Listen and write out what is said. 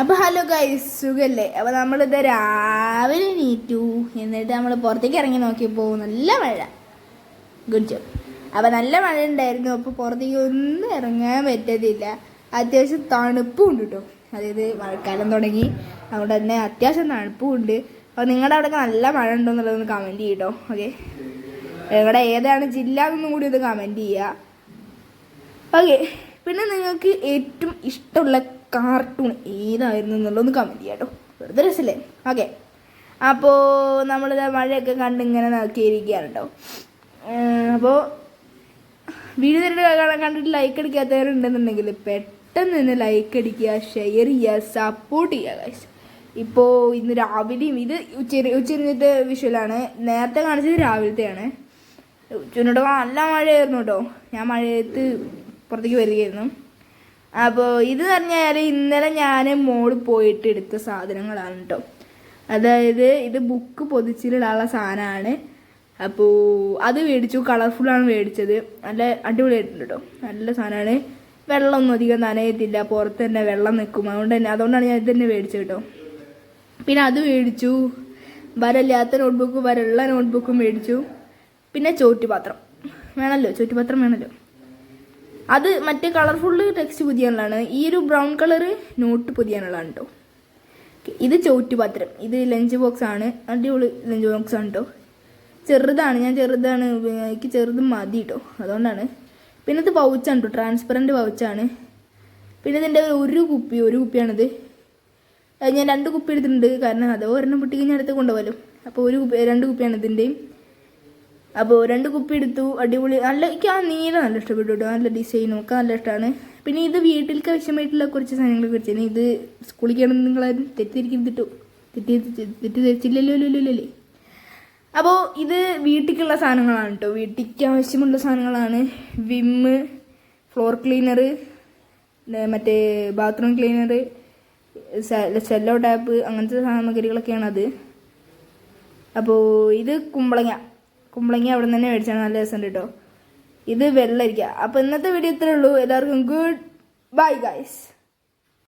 അപ്പൊ hello guys സുഖല്ലേ? അപ്പൊ നമ്മളിത് രാവിലെ നീറ്റു എന്നിട്ട് നമ്മൾ പുറത്തേക്ക് ഇറങ്ങി നോക്കിയപ്പോൾ നല്ല മഴ. ഗുഡ് ജോബ് അപ്പോൾ നല്ല മഴ ഉണ്ടായിരുന്നു. അപ്പൊ പുറത്തേക്ക് ഒന്നും ഇറങ്ങാൻ പറ്റത്തില്ല. അത്യാവശ്യം തണുപ്പും ഉണ്ട് കേട്ടോ അതായത് മഴക്കാലം തുടങ്ങി. അതുകൊണ്ട് തന്നെ അത്യാവശ്യം തണുപ്പും ഉണ്ട് അപ്പോൾ നിങ്ങളുടെ അവിടെ നല്ല മഴ ഉണ്ടോ എന്നുള്ളതൊന്ന് കമന്റ് ചെയ്യട്ടോ. ഓക്കെ നിങ്ങളുടെ ഏതാണ് ജില്ല എന്നൊന്നും കൂടി ഒന്ന് കമന്റ് ചെയ്യുക ഓക്കെ പിന്നെ നിങ്ങൾക്ക് ഏറ്റവും ഇഷ്ടമുള്ള കാർട്ടൂൺ ഏതായിരുന്നു എന്നുള്ളതൊന്ന് കമന്റ് ചെയ്യാം കേട്ടോ വെറുതെ രസമല്ലേ ഓക്കെ അപ്പോൾ നമ്മളിത് മഴയൊക്കെ കണ്ട് ഇങ്ങനെ നോക്കിയിരിക്കുകയാണ് അപ്പോൾ വീഡിയോ നേരിട്ട് കണ്ടിട്ട് ലൈക്ക് അടിക്കാത്തവരുണ്ടെന്നുണ്ടെങ്കിൽ പെട്ടെന്ന് തന്നെ ലൈക്ക് അടിക്കുക ഷെയർ ചെയ്യുക സപ്പോർട്ട് ചെയ്യുക ഗൈസ് ഇപ്പോൾ ഇന്ന് രാവിലെയും ഇത് ഉച്ച ഉച്ചരിഞ്ഞിട്ട് വിഷ്വലാണ് നേരത്തെ കാണിച്ചത് രാവിലത്തെയാണ്. ഉച്ചനോട് നല്ല മഴയായിരുന്നു കേട്ടോ ഞാൻ മഴയത്ത് പുറത്തേക്ക് വരികയായിരുന്നു. അപ്പോൾ ഇത് പറഞ്ഞാൽ ഇന്നലെ ഞാൻ മോൾ പോയിട്ട് എടുത്ത സാധനങ്ങളാണ് കേട്ടോ അതായത് ഇത് ബുക്ക് പൊതിച്ചിലുള്ള സാധനമാണ് അപ്പോൾ അത് മേടിച്ചു കളർഫുള്ളാണ് മേടിച്ചത്. നല്ല അടിപൊളിയായിട്ടുണ്ട് കേട്ടോ നല്ല സാധനമാണ് വെള്ളമൊന്നും അധികം നനയത്തില്ല. പുറത്ത് തന്നെ വെള്ളം നിൽക്കും. അതുകൊണ്ട് തന്നെ അതുകൊണ്ടാണ് ഞാൻ ഇത് തന്നെ മേടിച്ചത് കേട്ടോ പിന്നെ അത് മേടിച്ചു. വരല്ലാത്ത നോട്ട്ബുക്ക് വരള്ള നോട്ട്ബുക്കും മേടിച്ചു. പിന്നെ ചോറ്റുപാത്രം. വേണമല്ലോ ചോറ്റുപാത്രം വേണമല്ലോ അത് മറ്റേ കളർഫുൾ ടെക്സ്റ്റ് പുതിയാനുള്ളതാണ് ഈ ഒരു ബ്രൗൺ കളർ നോട്ട് പുതിയാനുള്ളതാണ് കേട്ടോ. ഇത് ചോറ്റുപാത്രം ഇത് ലഞ്ച് ബോക്സ് ആണ്. അടിപൊളി ലഞ്ച് ബോക്സ് ആണ് കേട്ടോ. ചെറുതാണ്. ഞാൻ ചെറുതാണ് എനിക്ക് ചെറുത് മതി കേട്ടോ. അതുകൊണ്ടാണ്. പിന്നെ ഇത് പൗച്ചാണ് കേട്ടോ. ട്രാൻസ്പെറന്റ് പൗച്ചാണ് പിന്നെ ഇതിന്റെ ഒരു കുപ്പി ഒരു കുപ്പിയാണിത്. ഞാൻ രണ്ട് കുപ്പി എടുത്തിട്ടുണ്ട്. കാരണം അതോ ഒരെണ്ണം പൊട്ടിക്കഴിഞ്ഞാൽ അടുത്ത് കൊണ്ടുപോകലും. അപ്പോൾ ഒരു കുപ്പി രണ്ട് കുപ്പിയാണ് ഇതിന്റെയും അപ്പോൾ രണ്ട് കുപ്പി എടുത്തു അടിപൊളി നല്ല എനിക്ക് ആ നീല നല്ല ഇഷ്ടപ്പെട്ടു കേട്ടോ നല്ല ഡിസൈനും ഒക്കെ നല്ല ഇഷ്ടമാണ് പിന്നെ ഇത് വീട്ടിലേക്ക് ആവശ്യമായിട്ടുള്ള കുറച്ച് സാധനങ്ങൾ കുറച്ചാണ് ഇത് സ്കൂളിൽ കയറുന്ന നിങ്ങളാരും തെറ്റിദ്ധരിക്കുന്നിട്ടോ തെറ്റി തെറ്റിദ്ധരിച്ചില്ലല്ലോ ഇല്ലല്ലോ അപ്പോൾ ഇത് വീട്ടിലേക്കുള്ള സാധനങ്ങളാണ് കേട്ടോ വീട്ടിലേക്ക് ആവശ്യമുള്ള സാധനങ്ങളാണ്. വിമ്മ് ഫ്ലോർ ക്ലീനർ മറ്റേ ബാത്റൂം ക്ലീനർ സെല്ലോ ടാപ്പ് അങ്ങനത്തെ സാമഗ്രികളൊക്കെയാണത്. അപ്പോൾ ഇത് കുമ്പളങ്ങ. കുമ്പളങ്ങ അവിടെ നിന്ന് തന്നെ മേടിച്ചാണ് നല്ല രസമുണ്ട് കേട്ടോ ഇത് വെള്ളരിക്ക. അപ്പോൾ ഇന്നത്തെ വീഡിയോ ഇത്രേ ഉള്ളൂ. എല്ലാവർക്കും ഗുഡ് ബൈ ഗൈസ്